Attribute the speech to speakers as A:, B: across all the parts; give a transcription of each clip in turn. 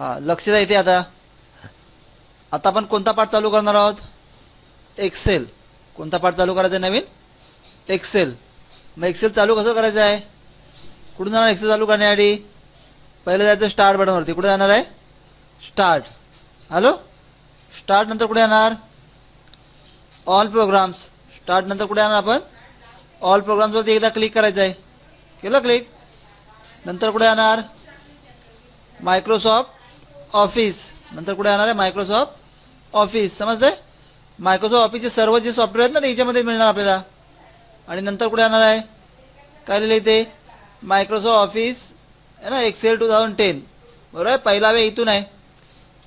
A: हा लक्ष द्या इथे आता. आता आपण कोणता पाठ चालू करणार आहोत? एक्सेल कोणता पाठ चालू करायचा आहे नवीन? एक्सेल मग एक्सेल चालू कसं करायचं आहे? कुठून जाणार एक्सेल चालू करण्यासाठी पहिलं जायचं स्टार्ट बटनवरती कुठे जाणार आहे? स्टार्ट हॅलो स्टार्ट नंतर कुठे येणार ऑल प्रोग्राम्स स्टार्ट नंतर कुठे येणार आपण? ऑल प्रोग्राम्सवरती एकदा क्लिक करायचं आहे. केलं क्लिक नंतर कुठे येणार मायक्रोसॉफ्ट ऑफिस. नंतर कुठे येणार आहे? Microsoft office. समजतंय? मायक्रोसॉफ्ट ऑफिसचे सर्व जे सॉफ्टवेअर आहेत ना ते याच्यामध्ये मिळणार आपल्याला. आणि नंतर कुठे येणार आहे? काय लिहिलं इथे? मायक्रोसॉफ्ट ऑफिस आहे ना एक्सेल टू थाउजंड टेन बरोबर आहे? पहिला वेळ इथून आहे.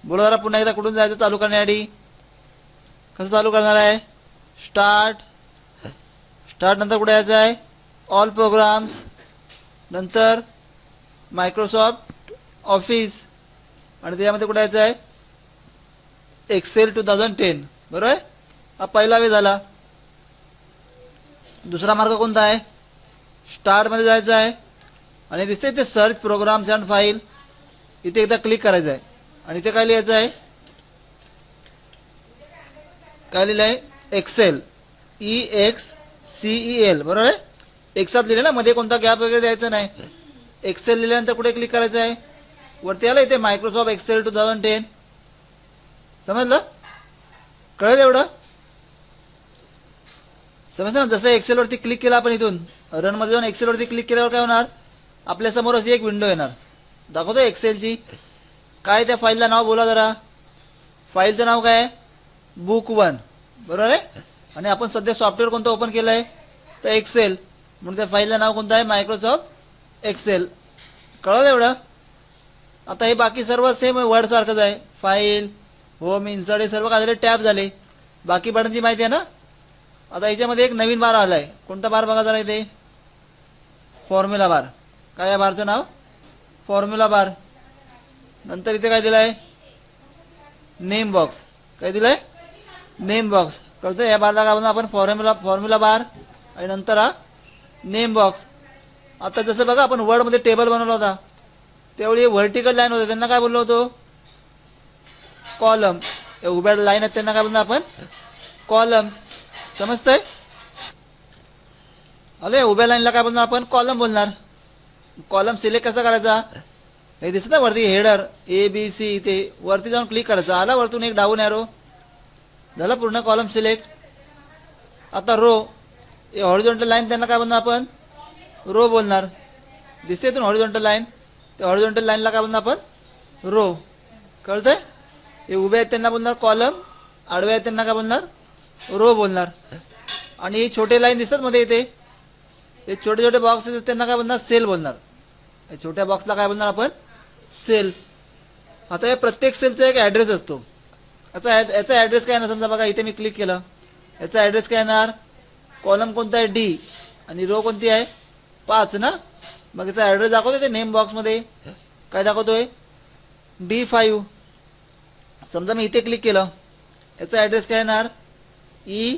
A: बोला जरा पुन्हा एकदा कुठून जायचं चालू करण्यासाठी कसं चालू करणार आहे? स्टार्ट स्टार्ट नंतर कुठे यायचं आहे? ऑल प्रोग्राम्स नंतर मायक्रोसॉफ्ट ऑफिस आणि त्याच्यामध्ये कुठे यायचं आहे? एक्सेल टू थाउजंड टेन बरोबर आहे? हा पहिला वे झाला. दुसरा मार्ग कोणता आहे? स्टार्टमध्ये जायचं आहे. आणि दिसते ते सर्च प्रोग्राम्स अँड फाईल इथे एकदा क्लिक करायचं आहे. आणि इथे काय लिहायचं आहे? काय लिहिलं आहे? Excel E X C E L बरोबर आहे? एक्सात लिहिलं ना मध्ये कोणता गॅप वगैरे द्यायचा नाही. एक्सेल लिहिल्यानंतर कुठे क्लिक करायचं आहे? वरती आलं इथे Microsoft Excel two thousand ten समजलं? कळेल एवढं? समजलं ना? जसं एक्सेलवरती क्लिक केलं आपण इथून रनमध्ये जाऊन एक्सेलवरती क्लिक केल्यावर काय होणार? आपल्यासमोर अशी एक विंडो येणार. दाखवतो एक्सेलची काय त्या फाईलला नाव बोला जरा. फाईलचं नाव काय आहे? बुक वन बरोबर आहे? आणि आपण सध्या सॉफ्टवेअर कोणतं ओपन केलं आहे तर एक्सेल म्हणून त्या फाईलचं नाव कोणतं आहे? मायक्रोसॉफ्ट एक्सेल कळलं एवढं? आता हे बाकी सर्व सेम वर्डसारखंच आहे. फाईल होम इन्सर्ट हे सर्व काय झाले टॅप झाले. बाकी बटनची माहिती आहे ना? आता याच्यामध्ये एक नवीन बार आला आहे कोणता बार बघा जरा इथे? Formula bar. काय या बारचं नाव? फॉर्म्युला बार. नंतर इथे काय दिलं आहे नेम बॉक्स काय दिलं आहे नेम बॉक्स कळतं या बारला काय आपण? Formula formula bar. आणि नंतर हा नेम बॉक्स आता जसं बघा आपण वर्डमध्ये टेबल बनवला होता. त्यावेळी व्हर्टिकल लाईन होते त्यांना काय बोललो होतो? कॉलम उभ्या लाईन आहेत त्यांना काय बोलणार आपण? कॉलम समजतंय? अरे उभ्या लाईनला काय बोलणार आपण? कॉलम बोलणार. कॉलम सिलेक्ट कसा करायचा? हे दिसत ना वरती हेडर ए बी सी इथे वरती जाऊन क्लिक करायचं. आला वरतून एक डाऊन एरो झाला पूर्ण कॉलम सिलेक्ट आता रो हे हॉरिझॉन्टल लाईन त्यांना काय बोलणार आपण? रो बोलणार. दिसते इथून हॉरिझॉन्टल लाईन त्या लाईनला काय बोलणार आपण? रो कळतंय? हे उभे आहेत त्यांना बोलणार कॉलम आडवे आहेत त्यांना काय बोलणार? रो बोलणार. आणि हे छोटे लाईन दिसतात मध्ये इथे. हे छोटे छोटे बॉक्स आहेत त्यांना काय बोलणार? सेल बोलणार. या छोट्या बॉक्सला काय बोलणार आपण? सेल आता या प्रत्येक सेलचा एक ॲड्रेस असतो. याचा याचा ॲड्रेस काय ना समजा बघा इथे मी क्लिक केलं. याचा ॲड्रेस काय येणार? कॉलम कोणता आहे? डी आणि रो कोणती आहे? पाच ना? मग याचा ॲड्रेस दाखवतोय ते नेम बॉक्समध्ये काय दाखवतोय? डी फाईव्ह समजा मी इथे क्लिक केलं. याचा ॲड्रेस काय येणार? E ई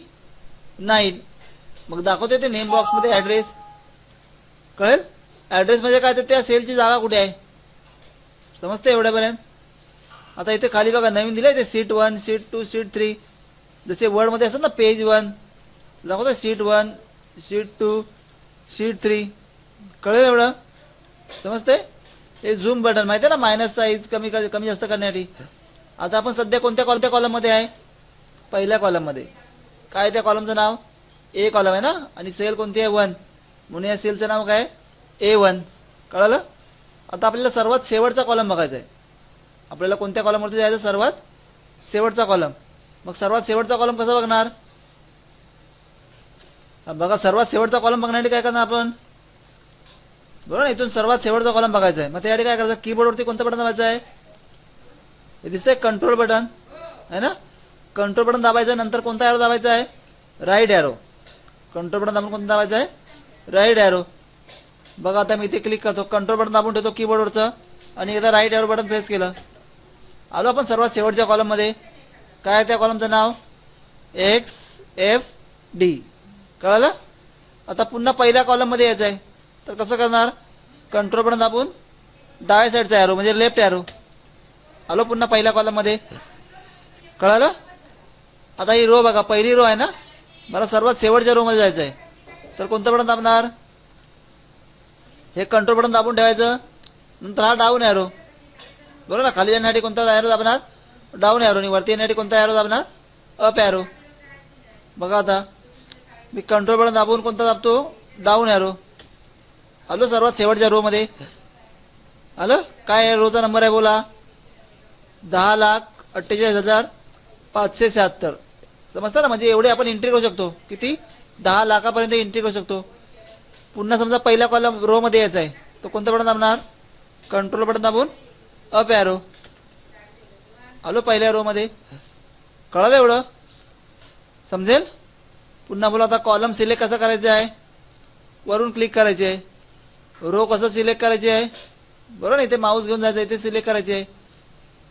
A: नाईन मग दाखवतोय ते नेम बॉक्समध्ये ॲड्रेस कळेल? ॲड्रेसमध्ये म्हणजे काय? तर त्या सेलची जागा कुठे आहे? समजते एवढ्यापर्यंत? आता इथे खाली बघा नवीन दिलं आहे ते sheet one sheet two sheet three जसे वर्डमध्ये असतात ना पेज वन दाखवतो sheet one sheet two sheet three कळेल एवढं? समजते हे झूम बटन माहिती आहे ना मायनस साईज कमी कर- कमी जास्त करण्यासाठी. आता आपण सध्या कोणत्या कोणत्या कॉलममध्ये आहे? पहिल्या कॉलममध्ये काय त्या कॉलमचं नाव? ए कॉलम आहे ना? आणि सेल कोणती आहे? वन म्हणून या सेलचं नाव काय? ए वन कळालं? आता आपल्याला सर्वात शेवटचा कॉलम बघायचा आहे. आपल्याला कोणत्या कॉलमवरती जायचं? सर्वात शेवटचा कॉलम मग सर्वात शेवटचा कॉलम कसा बघणार? बघा सर्वात शेवटचा कॉलम बघण्यासाठी काय करणार आपण? बरोबर ना इथून सर्वात शेवटचा कॉलम बघायचा आहे. मग त्यासाठी काय करायचं? कीबोर्डवरती कोणतं बटन दाबायचं आहे? हे दिसतंय कंट्रोल बटन आहे ना? कंट्रोल बटन दाबायचं नंतर कोणता ॲरो दाबायचा आहे? राईट ॲरो कंट्रोल बटन दाबून कोणता दाबायचं आहे? राईट ॲरो बघा आता मी इथे क्लिक करतो. कंट्रोल बटन दाबून ठेवतो कीबोर्डवरचं आणि एकदा राईट ॲरो बटन प्रेस केलं. आलो आपण सर्वात शेवटच्या कॉलममध्ये काय आहे त्या कॉलमचं नाव? एक्स एफ डी कळालं? आता पुन्हा पहिल्या कॉलममध्ये यायचं आहे. तर कसं करणार? कंट्रोल बटन दाबून डाव्या साईडचा ॲरो म्हणजे लेफ्ट ॲरो आलो पुन्हा पहिल्या कॉलममध्ये कळालं? आता ही रो बघा पहिली रो आहे ना? मला सर्वात शेवटच्या रोमध्ये जायचं आहे तर कोणतं बटन दाबणार? हे कंट्रोल बटन दाबून ठेवायचं. नंतर हा डाऊन ॲरो बरोबर ना? खाली जाण्यासाठी कोणता ॲरो दाबणार? डाऊन ॲरो आणि वरती येण्यासाठी कोणता ॲरो दाबणार? अप ॲरो बघा आता. मी कंट्रोल बटन दाबून कोणता दाबतो? डाऊन ॲरो आलो सर्वात शेवटच्या रोमध्ये आलं? काय रोचा नंबर आहे बोला. दहा लाख अठ्ठेचाळीस हजार पाचशे शहात्तर. समजतं ना? म्हणजे एवढे आपण एंट्री करू शकतो. किती? दहा लाखापर्यंत एंट्री करू शकतो. पुन्हा समजा पहिला कॉलम रो मध्ये यायचा आहे. तो कोणतं बटन दाबणार कंट्रोल बटन दाबून अप ॲरो आलो पहिल्या रो मध्ये. कळालं एवढं? समजेल? पुन्हा बोला आता कॉलम सिलेक्ट कसा करायचा आहे? वरून क्लिक करायचे आहे. रो कसं सिलेक्ट करायची आहे? बरोबर ना इथे माऊस घेऊन जायचं इथे सिलेक्ट करायचे आहे.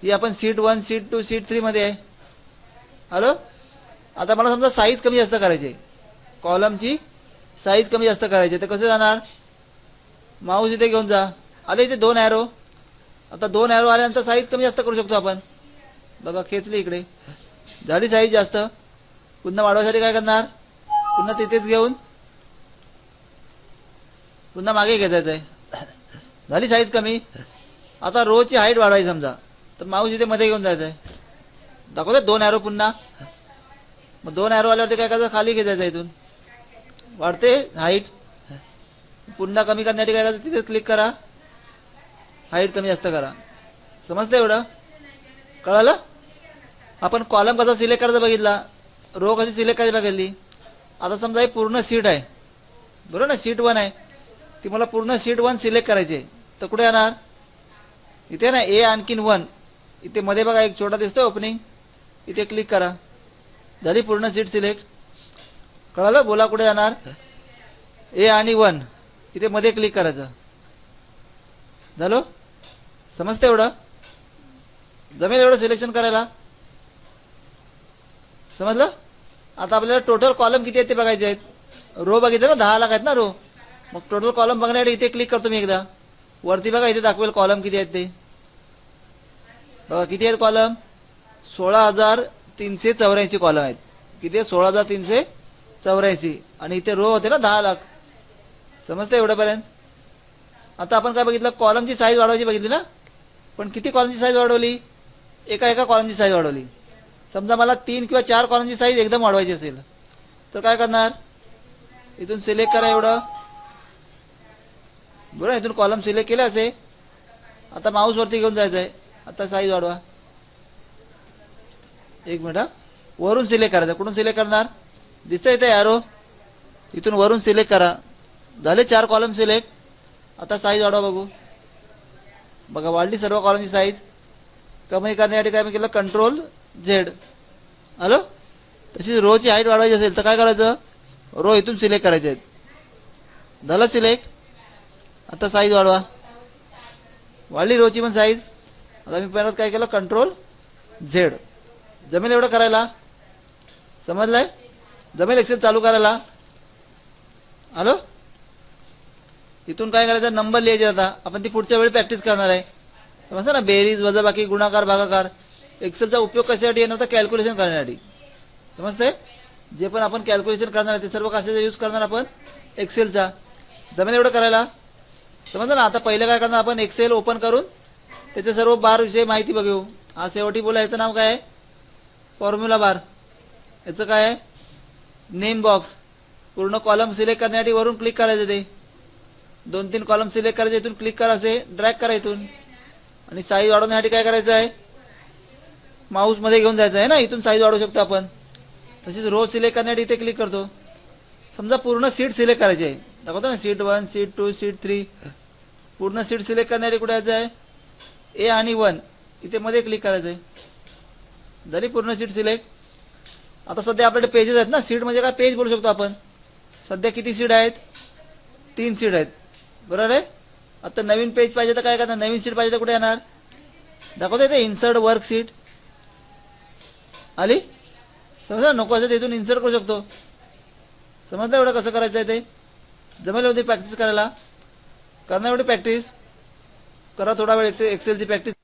A: ही आपण sheet one sheet two sheet थ्रीमध्ये आहे. हॅलो आता मला समजा साईज कमी जास्त करायची आहे. कॉलमची साईज कमी जास्त करायची आहे. तर कसं जाणार? माऊस इथे घेऊन जा. आले इथे दोन ॲरो आता दोन ॲरो आल्यानंतर साईज कमी जास्त करू शकतो आपण. बघा खेचली इकडे. झाली साईज जास्त. पुन्हा वाढवायसाठी काय करणार? पुन्हा तिथेच घेऊन पुन्हा मागे घेतायचं आहे झाली साईज कमी. आता रोची हाईट वाढवायची समजा. तर माऊस इथे मध्ये घेऊन जायचं आहे दाखवते दोन ॲरो पुन्हा. मग दोन ॲरो आल्यावरती काय करायचं? खाली घ्यायचं इथून. वाढते हाईट पुन्हा कमी करण्यासाठी काय करायचं? तिथे क्लिक करा. हाईट कमी जास्त करा. समजतं एवढं? कळालं? आपण कॉलम कसा सिलेक्ट करायचा बघितला? रो कशी सिलेक्ट करायची बघितली? आता समजा ही पूर्ण सीट आहे. बरोबर ना? सीट वन आहे. ती मला पूर्ण सीट वन सिलेक्ट करायची आहे तर कुठे येणार? इथे ना ए आणखीन वन. इथे मध्ये बघा एक छोटा दिसतो ओपनिंग इथे क्लिक करा. झाली पूर्ण सीट सिलेक्ट. कळालं? बोला कुठे जाणार? ए आणि वन. इथे मध्ये क्लिक करायचं. झालो? समजतं एवढं? जमेल एवढं सिलेक्शन करायला? समजलं? आता आपल्याला टोटल कॉलम किती आहेत ते बघायचे आहेत. रो बघितलं ना? दहा लाख आहेत ना रो मग टोटल कॉलम बघण्यासाठी इथे क्लिक करतो मी एकदा. वरती बघा इथे दाखवेल कॉलम किती आहेत ते. बघा किती आहेत कॉलम सोळा हजार तीनशे चौऱ्याऐंशी कॉलम आहेत. किती आहे सोळा हजार तीनशे चौऱ्याऐंशी. आणि इथे रो होते ना दहा लाख. समजतं एवढ्यापर्यंत? आता आपण काय बघितलं? कॉलमची साईज वाढवायची बघितली ना? पण किती कॉलमची साईज वाढवली? एका एका कॉलमची साईज वाढवली. समजा मला तीन किंवा चार कॉलमची साईज एकदम वाढवायची असेल तर काय करणार? इथून सिलेक्ट करा एवढं. बरोबर इथून कॉलम सिलेक्ट केलं असे आता माऊस वरती घेऊन जायचं आहे. आता साईज वाढवा. एक मिनिट वरून सिलेक्ट करायचं कुठून सिलेक्ट करणार? दिसतंय इथे यारो इथून वरून सिलेक्ट करा. झाले चार कॉलम सिलेक्ट आता साईज वाढवा बघू. बघा वाढली सर्व कॉलमची साईज कमी करण्यासाठी काय मी केलं कंट्रोल झेड हॅलो तशीच रोची हाईट वाढवायची असेल तर काय करायचं? रो इथून सिलेक्ट करायचे आहेत. झालं सिलेक्ट आता साईज वाढवा. वाढली रोची पण साईज. आता मी परत काय केलं? कंट्रोल झेड जमेल एवढं करायला? समजलंय? जमेल एक्सेल चालू करायला? हॅलो इथून काय करायचं? नंबर लिहायचे आता. आपण ती पुढच्या वेळी प्रॅक्टिस करणार आहे. समजतं ना? बेरीज वजाबाकी गुणाकार भागाकार. एक्सेलचा उपयोग कशासाठी येणार होता? कॅल्क्युलेशन करण्यासाठी. समजतंय? जे पण आपण कॅल्क्युलेशन करणार आहे ते सर्व कशाचा यूज करणार आपण? एक्सेलचा जमेल एवढं करायला? समजलं ना आता पहिलं काय करणार आपण एक्सेल ओपन करून त्याचे सर्व बार विषयी माहिती बघू हा शेवटी बोला याचं नाव काय आहे? Formula bar. याचं काय आहे? नेम बॉक्स पूर्ण कॉलम सिलेक्ट करण्यासाठी वरून क्लिक करायचं ते. दोन तीन कॉलम सिलेक्ट करायचे इथून क्लिक करा असे ड्रॅग करा इथून. आणि साईज वाढवण्यासाठी काय करायचं आहे? माऊसमध्ये घेऊन जायचं आहे ना इथून साईज वाढवू शकतो आपण. तसेच रो सिलेक्ट करण्यासाठी इथे क्लिक करतो. समजा पूर्ण सीट सिलेक्ट करायची आहे. दाखवतो ना sheet one sheet two sheet three पूर्ण सीट सिलेक्ट करण्यासाठी कुठे यायचं आहे? ए आणि वन इथे मध्ये क्लिक करायचं आहे. झाली पूर्ण सीट सिलेक्ट आता सध्या आपल्याकडे पेजेस आहेत ना सीट म्हणजे काय? पेज बोलू शकतो आपण. सध्या किती सीट आहेत? तीन सीट आहेत. बरोबर आहे? आता नवीन पेज पाहिजे तर काय करणार? नवीन सीट पाहिजे तर कुठे येणार? दाखवतो येते इन्सर्ट वर्क सीट आली? समजा नको असेल तिथून इन्सर्ट करू शकतो. समजलं एवढं कसं करायचं आहे ते? जमेल होती प्रॅक्टिस करायला. करणार एवढी प्रॅक्टिस करा थोडा वेळ एक्सेलची प्रॅक्टिस